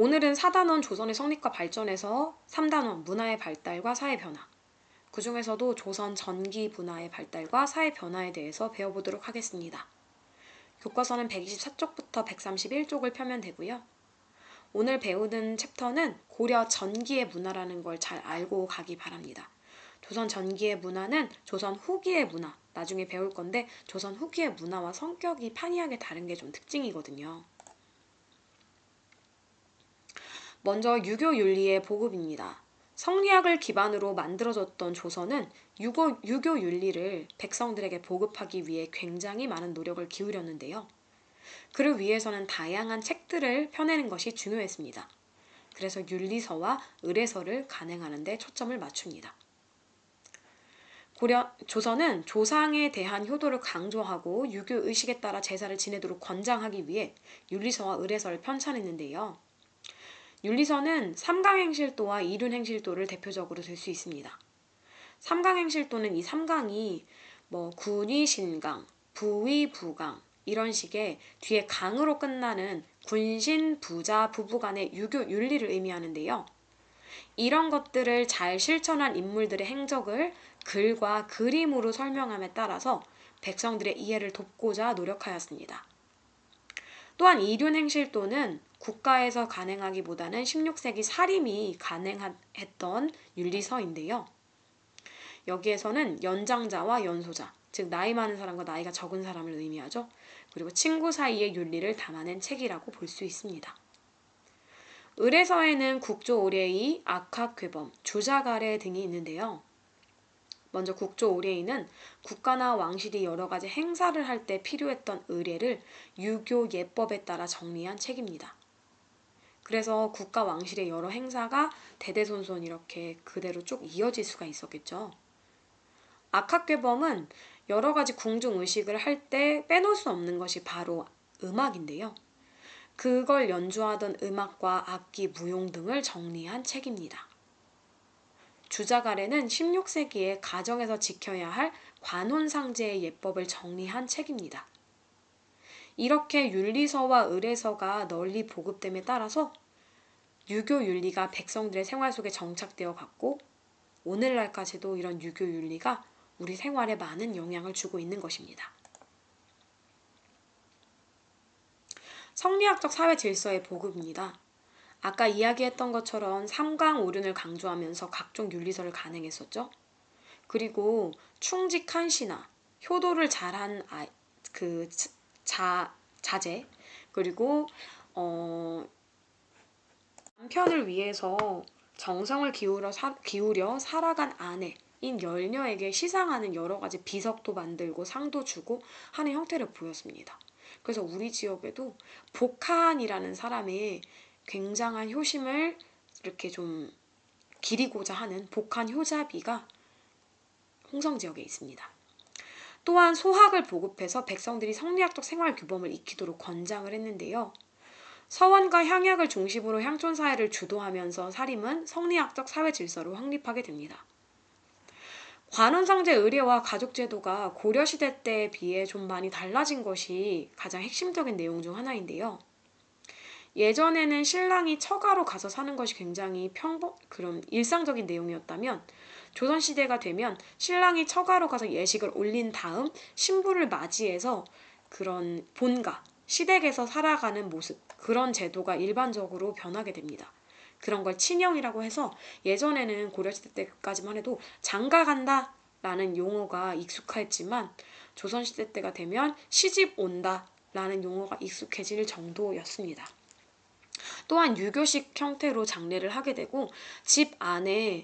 오늘은 4단원 조선의 성립과 발전에서 3단원 문화의 발달과 사회 변화 그 중에서도 조선 전기 문화의 발달과 사회 변화에 대해서 배워보도록 하겠습니다. 교과서는 124쪽부터 131쪽을 펴면 되고요. 오늘 배우는 챕터는 고려 전기의 문화라는 걸 잘 알고 가기 바랍니다. 조선 전기의 문화는 조선 후기의 문화, 나중에 배울 건데 조선 후기의 문화와 성격이 판이하게 다른 게 좀 특징이거든요. 먼저 유교 윤리의 보급입니다. 성리학을 기반으로 만들어졌던 조선은 유교, 유교 윤리를 백성들에게 보급하기 위해 굉장히 많은 노력을 기울였는데요. 그를 위해서는 다양한 책들을 펴내는 것이 중요했습니다. 그래서 윤리서와 의례서를 간행하는 데 초점을 맞춥니다. 고려 조선은 조상에 대한 효도를 강조하고 유교 의식에 따라 제사를 지내도록 권장하기 위해 윤리서와 의례서를 편찬했는데요. 윤리서는 삼강행실도와 이륜행실도를 대표적으로 들 수 있습니다. 삼강행실도는 이 삼강이 뭐 군위 신강, 부위 부강 이런 식의 뒤에 강으로 끝나는 군신 부자 부부 간의 유교 윤리를 의미하는데요. 이런 것들을 잘 실천한 인물들의 행적을 글과 그림으로 설명함에 따라서 백성들의 이해를 돕고자 노력하였습니다. 또한 이륜 행실도는 국가에서 간행하기보다는 16세기 사림이 간행했던 윤리서인데요. 여기에서는 연장자와 연소자, 즉 나이 많은 사람과 나이가 적은 사람을 의미하죠. 그리고 친구 사이의 윤리를 담아낸 책이라고 볼 수 있습니다. 의례서에는 국조 오례의, 악학괴범, 주자가래 등이 있는데요. 먼저 국조 오례의는 국가나 왕실이 여러 가지 행사를 할 때 필요했던 의례를 유교 예법에 따라 정리한 책입니다. 그래서 국가 왕실의 여러 행사가 대대손손 이렇게 그대로 쭉 이어질 수가 있었겠죠. 악학괴범은 여러 가지 궁중 의식을 할 때 빼놓을 수 없는 것이 바로 음악인데요. 그걸 연주하던 음악과 악기, 무용 등을 정리한 책입니다. 주자가래는 16세기에 가정에서 지켜야 할 관혼상제의 예법을 정리한 책입니다. 이렇게 윤리서와 의례서가 널리 보급됨에 따라서 유교 윤리가 백성들의 생활 속에 정착되어 갔고 오늘날까지도 이런 유교 윤리가 우리 생활에 많은 영향을 주고 있는 것입니다. 성리학적 사회 질서의 보급입니다. 아까 이야기했던 것처럼 삼강 오륜을 강조하면서 각종 윤리서를 간행했었죠. 그리고 충직한 신하, 효도를 잘한 아, 그 자, 자제, 그리고 어, 남편을 위해서 정성을 기울여, 사, 기울여 살아간 아내 인 열녀에게 시상하는 여러 가지 비석도 만들고 상도 주고 하는 형태를 보였습니다. 그래서 우리 지역에도 복한이라는 사람의 굉장한 효심을 이렇게 좀 기리고자 하는 복한 효자비가 홍성 지역에 있습니다. 또한 소학을 보급해서 백성들이 성리학적 생활 규범을 익히도록 권장을 했는데요. 서원과 향약을 중심으로 향촌 사회를 주도하면서 사림은 성리학적 사회 질서를 확립하게 됩니다. 관원상제 의례와 가족제도가 고려시대 때에 비해 좀 많이 달라진 것이 가장 핵심적인 내용 중 하나인데요. 예전에는 신랑이 처가로 가서 사는 것이 굉장히 평범 그런 일상적인 내용이었다면 조선 시대가 되면 신랑이 처가로 가서 예식을 올린 다음 신부를 맞이해서 그런 본가 시댁에서 살아가는 모습 그런 제도가 일반적으로 변하게 됩니다. 그런 걸 친형이라고 해서 예전에는 고려시대 때까지만 해도 장가 간다 라는 용어가 익숙했지만 조선시대 때가 되면 시집 온다 라는 용어가 익숙해질 정도였습니다. 또한 유교식 형태로 장례를 하게 되고 집 안에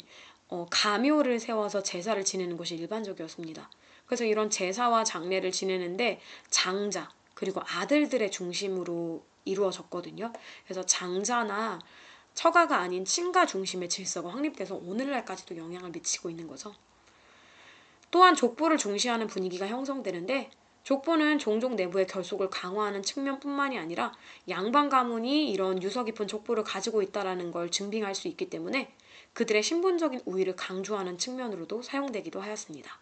어, 가묘를 세워서 제사를 지내는 것이 일반적이었습니다. 그래서 이런 제사와 장례를 지내는데 장자 그리고 아들들의 중심으로 이루어졌거든요. 그래서 장자나 처가가 아닌 친가 중심의 질서가 확립돼서 오늘날까지도 영향을 미치고 있는 거죠. 또한 족보를 중시하는 분위기가 형성되는데 족보는 종족 내부의 결속을 강화하는 측면뿐만이 아니라 양반 가문이 이런 유서 깊은 족보를 가지고 있다라는 걸 증빙할 수 있기 때문에 그들의 신분적인 우위를 강조하는 측면으로도 사용되기도 하였습니다.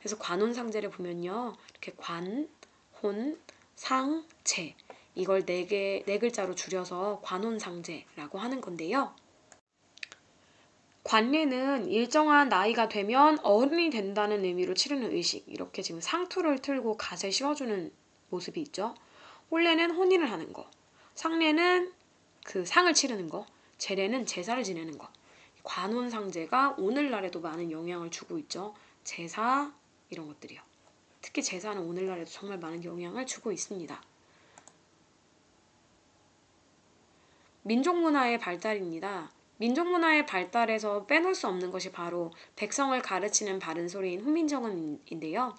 그래서 관혼상제를 보면요. 이렇게 관, 혼, 상, 제 이걸 네 개, 네 글자로 줄여서 관혼상제라고 하는 건데요. 관례는 일정한 나이가 되면 어른이 된다는 의미로 치르는 의식. 이렇게 지금 상투를 틀고 갓을 씌워주는 모습이 있죠. 혼례는 혼인을 하는 거. 상례는 그 상을 치르는 거. 제례는 제사를 지내는 거. 관혼상제가 오늘날에도 많은 영향을 주고 있죠. 제사 이런 것들이요. 특히 제사는 오늘날에도 정말 많은 영향을 주고 있습니다. 민족 문화의 발달입니다. 민족 문화의 발달에서 빼놓을 수 없는 것이 바로 백성을 가르치는 바른 소리인 훈민정음인데요.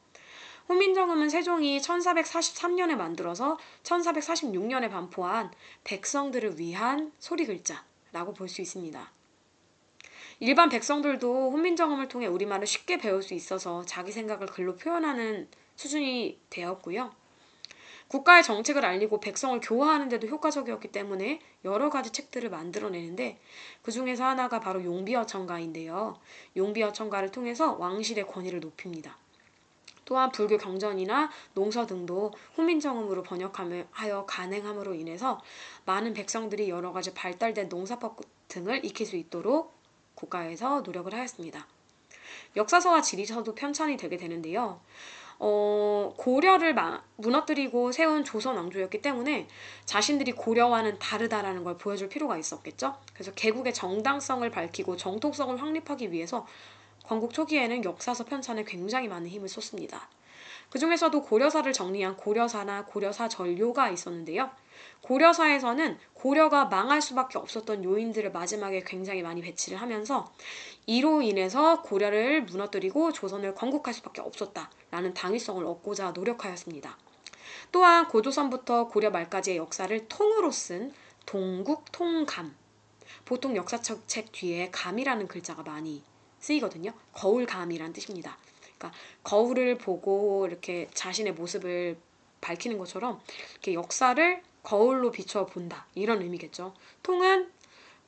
훈민정음은 세종이 1443년에 만들어서 1446년에 반포한 백성들을 위한 소리 글자라고 볼 수 있습니다. 일반 백성들도 훈민정음을 통해 우리말을 쉽게 배울 수 있어서 자기 생각을 글로 표현하는 수준이 되었고요. 국가의 정책을 알리고 백성을 교화하는 데도 효과적이었기 때문에 여러 가지 책들을 만들어내는데 그 중에서 하나가 바로 용비어천가인데요. 용비어천가를 통해서 왕실의 권위를 높입니다. 또한 불교 경전이나 농서 등도 후민정음으로 번역하여 가능함으로 인해서 많은 백성들이 여러 가지 발달된 농사법 등을 익힐 수 있도록 국가에서 노력을 하였습니다. 역사서와 지리서도 편찬이 되게 되는데요. 어, 고려를 마, 무너뜨리고 세운 조선 왕조였기 때문에 자신들이 고려와는 다르다라는 걸 보여줄 필요가 있었겠죠. 그래서 개국의 정당성을 밝히고 정통성을 확립하기 위해서 건국 초기에는 역사서 편찬에 굉장히 많은 힘을 쏟습니다. 그 중에서도 고려사를 정리한 고려사나 고려사 전료가 있었는데요. 고려사에서는 고려가 망할 수밖에 없었던 요인들을 마지막에 굉장히 많이 배치를 하면서 이로 인해서 고려를 무너뜨리고 조선을 건국할 수밖에 없었다라는 당위성을 얻고자 노력하였습니다. 또한 고조선부터 고려 말까지의 역사를 통으로 쓴 동국통감. 보통 역사책 뒤에 감이라는 글자가 많이 쓰이거든요. 거울감이란 뜻입니다. 그러니까 거울을 보고 이렇게 자신의 모습을 밝히는 것처럼 이렇게 역사를 거울로 비춰 본다 이런 의미겠죠. 통은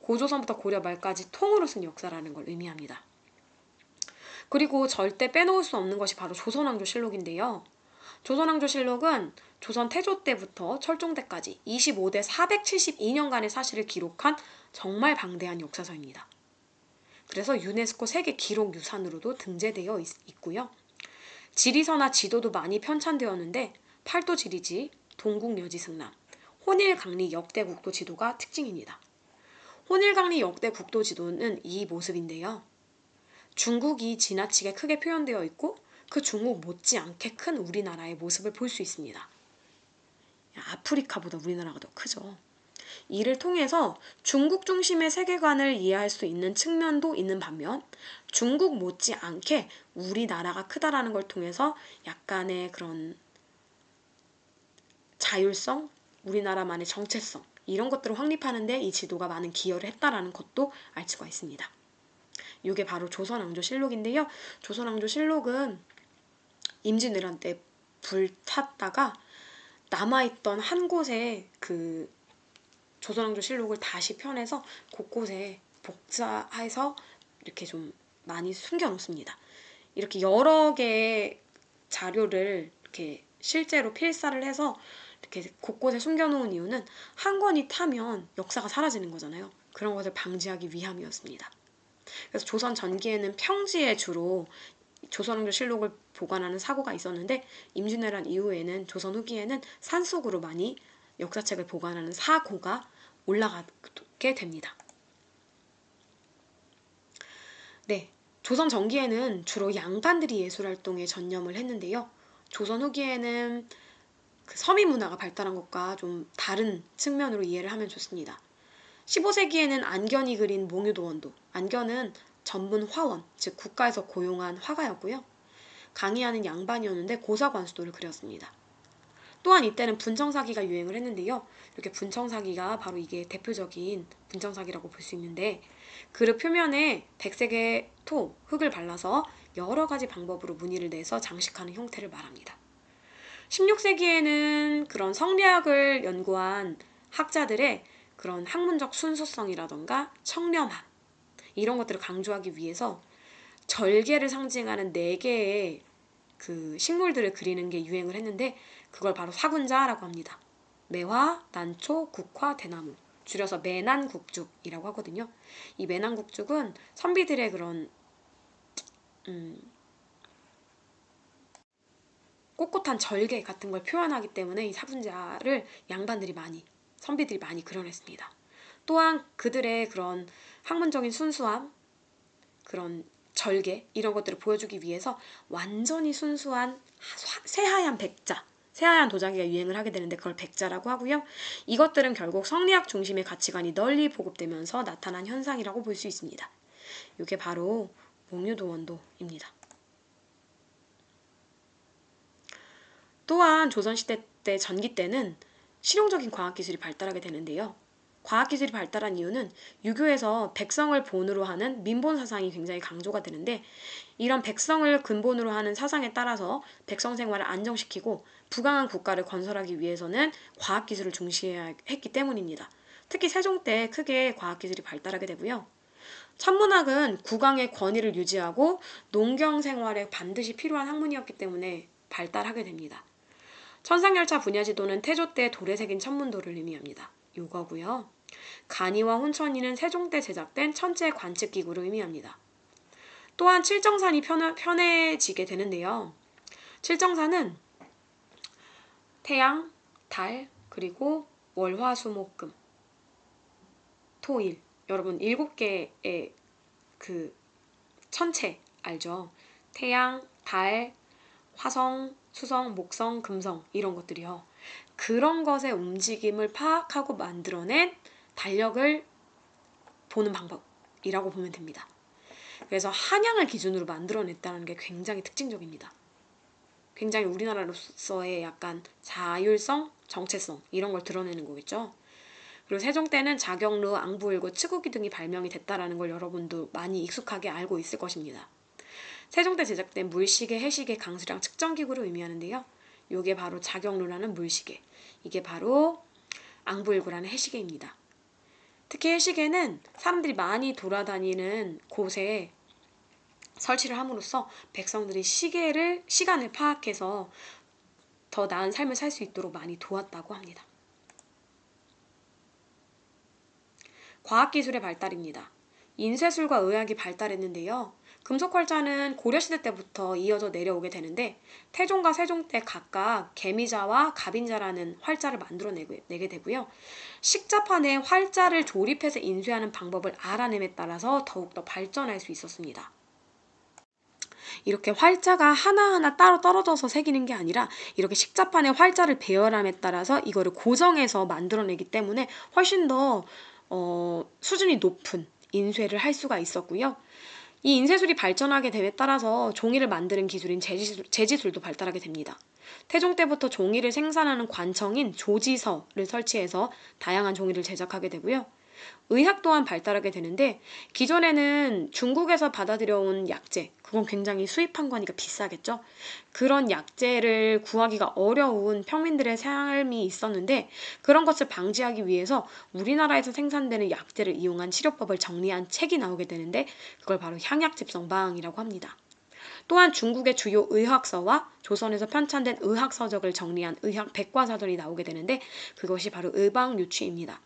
고조선부터 고려 말까지 통으로 쓴 역사라는 걸 의미합니다. 그리고 절대 빼놓을 수 없는 것이 바로 조선왕조실록인데요. 조선왕조실록은 조선 태조 때부터 철종 때까지 25대 472년간의 사실을 기록한 정말 방대한 역사서입니다. 그래서 유네스코 세계 기록 유산으로도 등재되어 있, 고요 지리서나 지도도 많이 편찬되었는데 팔도 지리지, 동국 여지 승남, 혼일강리 역대 국도 지도가 특징입니다. 혼일강리 역대 국도 지도는 이 모습인데요. 중국이 지나치게 크게 표현되어 있고 그 중국 못지않게 큰 우리나라의 모습을 볼 수 있습니다. 아프리카보다 우리나라가 더 크죠. 이를 통해서 중국 중심의 세계관을 이해할 수 있는 측면도 있는 반면 중국 못지않게 우리나라가 크다라는 걸 통해서 약간의 그런 자율성, 우리나라만의 정체성 이런 것들을 확립하는데 이 지도가 많은 기여를 했다라는 것도 알 수가 있습니다. 이게 바로 조선왕조실록인데요. 조선왕조실록은 임진왜란 때 불탔다가 남아있던 한 곳에 그 조선왕조실록을 다시 펴내서 곳곳에 복사해서 이렇게 좀 많이 숨겨놓습니다. 이렇게 여러 개의 자료를 이렇게 실제로 필사를 해서 이렇게 곳곳에 숨겨놓은 이유는 한 권이 타면 역사가 사라지는 거잖아요. 그런 것을 방지하기 위함이었습니다. 그래서 조선 전기에는 평지에 주로 조선왕조 실록을 보관하는 사고가 있었는데 임진왜란 이후에는 조선 후기에는 산속으로 많이 역사책을 보관하는 사고가 올라가게 됩니다. 네, 조선 전기에는 주로 양반들이 예술 활동에 전념을 했는데요. 조선 후기에는 그 서민 문화가 발달한 것과 좀 다른 측면으로 이해를 하면 좋습니다. 15세기에는 안견이 그린 몽유도원도, 안견은 전분 화원, 즉 국가에서 고용한 화가였고요. 강의하는 양반이었는데 고사관수도를 그렸습니다. 또한 이때는 분청사기가 유행을 했는데요. 이렇게 분청사기가 바로 이게 대표적인 분청사기라고 볼 수 있는데 그릇 표면에 백색의 토, 흙을 발라서 여러 가지 방법으로 무늬를 내서 장식하는 형태를 말합니다. 16세기에는 그런 성리학을 연구한 학자들의 그런 학문적 순수성이라던가 청렴함 이런 것들을 강조하기 위해서 절개를 상징하는 네 개의 그 식물들을 그리는 게 유행을 했는데 그걸 바로 사군자라고 합니다. 매화, 난초, 국화, 대나무. 줄여서 매난국죽이라고 하거든요. 이 매난국죽은 선비들의 그런 음, 꼿꼿한 절개 같은 걸 표현하기 때문에 이 사분자를 양반들이 많이 선비들이 많이 그려냈습니다. 또한 그들의 그런 학문적인 순수함, 그런 절개 이런 것들을 보여주기 위해서 완전히 순수한 하- 새하얀 백자, 새하얀 도자기가 유행을 하게 되는데 그걸 백자라고 하고요. 이것들은 결국 성리학 중심의 가치관이 널리 보급되면서 나타난 현상이라고 볼 수 있습니다. 이게 바로 목류도원도입니다. 또한 조선시대 때 전기 때는 실용적인 과학기술이 발달하게 되는데요. 과학기술이 발달한 이유는 유교에서 백성을 본으로 하는 민본 사상이 굉장히 강조가 되는데 이런 백성을 근본으로 하는 사상에 따라서 백성 생활을 안정시키고 부강한 국가를 건설하기 위해서는 과학기술을 중시해야 했기 때문입니다. 특히 세종 때 크게 과학기술이 발달하게 되고요. 천문학은 국왕의 권위를 유지하고 농경 생활에 반드시 필요한 학문이었기 때문에 발달하게 됩니다. 천상열차 분야 지도는 태조 때 돌에 새긴 천문도를 의미합니다. 요거고요. 간이와 혼천이는 세종 때 제작된 천체 관측 기구를 의미합니다. 또한 칠정산이 편해, 편해지게 되는데요. 칠정산은 태양, 달, 그리고 월화수목금, 토일 여러분 일곱 개의 그 천체 알죠? 태양, 달, 화성, 수성, 목성, 금성 이런 것들이요. 그런 것의 움직임을 파악하고 만들어낸 달력을 보는 방법이라고 보면 됩니다. 그래서 한양을 기준으로 만들어냈다는 게 굉장히 특징적입니다. 굉장히 우리나라로서의 약간 자율성, 정체성 이런 걸 드러내는 거겠죠. 그리고 세종 때는 자경루, 앙부일구, 츠구기 등이 발명이 됐다라는 걸 여러분도 많이 익숙하게 알고 있을 것입니다. 세종 때 제작된 물시계, 해시계, 강수량 측정기구를 의미하는데요. 이게 바로 자경루라는 물시계, 이게 바로 앙부일구라는 해시계입니다. 특히 해시계는 사람들이 많이 돌아다니는 곳에 설치를 함으로써 백성들이 시계를 시간을 파악해서 더 나은 삶을 살 수 있도록 많이 도왔다고 합니다. 과학기술의 발달입니다. 인쇄술과 의학이 발달했는데요. 금속활자는 고려시대 때부터 이어져 내려오게 되는데 태종과 세종 때 각각 개미자와 갑인자라는 활자를 만들어내게 되고요. 식자판에 활자를 조립해서 인쇄하는 방법을 알아냄에 따라서 더욱더 발전할 수 있었습니다. 이렇게 활자가 하나하나 따로 떨어져서 새기는 게 아니라 이렇게 식자판에 활자를 배열함에 따라서 이거를 고정해서 만들어내기 때문에 훨씬 더 어, 수준이 높은 인쇄를 할 수가 있었고요. 이 인쇄술이 발전하게 됨에 따라서 종이를 만드는 기술인 재지술, 재지술도 발달하게 됩니다. 태종 때부터 종이를 생산하는 관청인 조지서를 설치해서 다양한 종이를 제작하게 되고요. 의학 또한 발달하게 되는데 기존에는 중국에서 받아들여온 약재 그건 굉장히 수입한 거니까 비싸겠죠. 그런 약재를 구하기가 어려운 평민들의 삶이 있었는데 그런 것을 방지하기 위해서 우리나라에서 생산되는 약재를 이용한 치료법을 정리한 책이 나오게 되는데 그걸 바로 향약집성방이라고 합니다. 또한 중국의 주요 의학서와 조선에서 편찬된 의학서적을 정리한 의학 백과사전이 나오게 되는데 그것이 바로 의방유취입니다.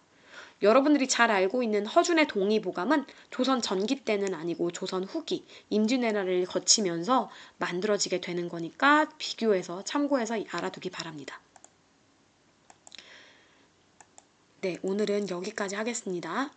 여러분들이 잘 알고 있는 허준의 동의보감은 조선 전기 때는 아니고 조선 후기 임진왜란을 거치면서 만들어지게 되는 거니까 비교해서 참고해서 알아두기 바랍니다. 네, 오늘은 여기까지 하겠습니다.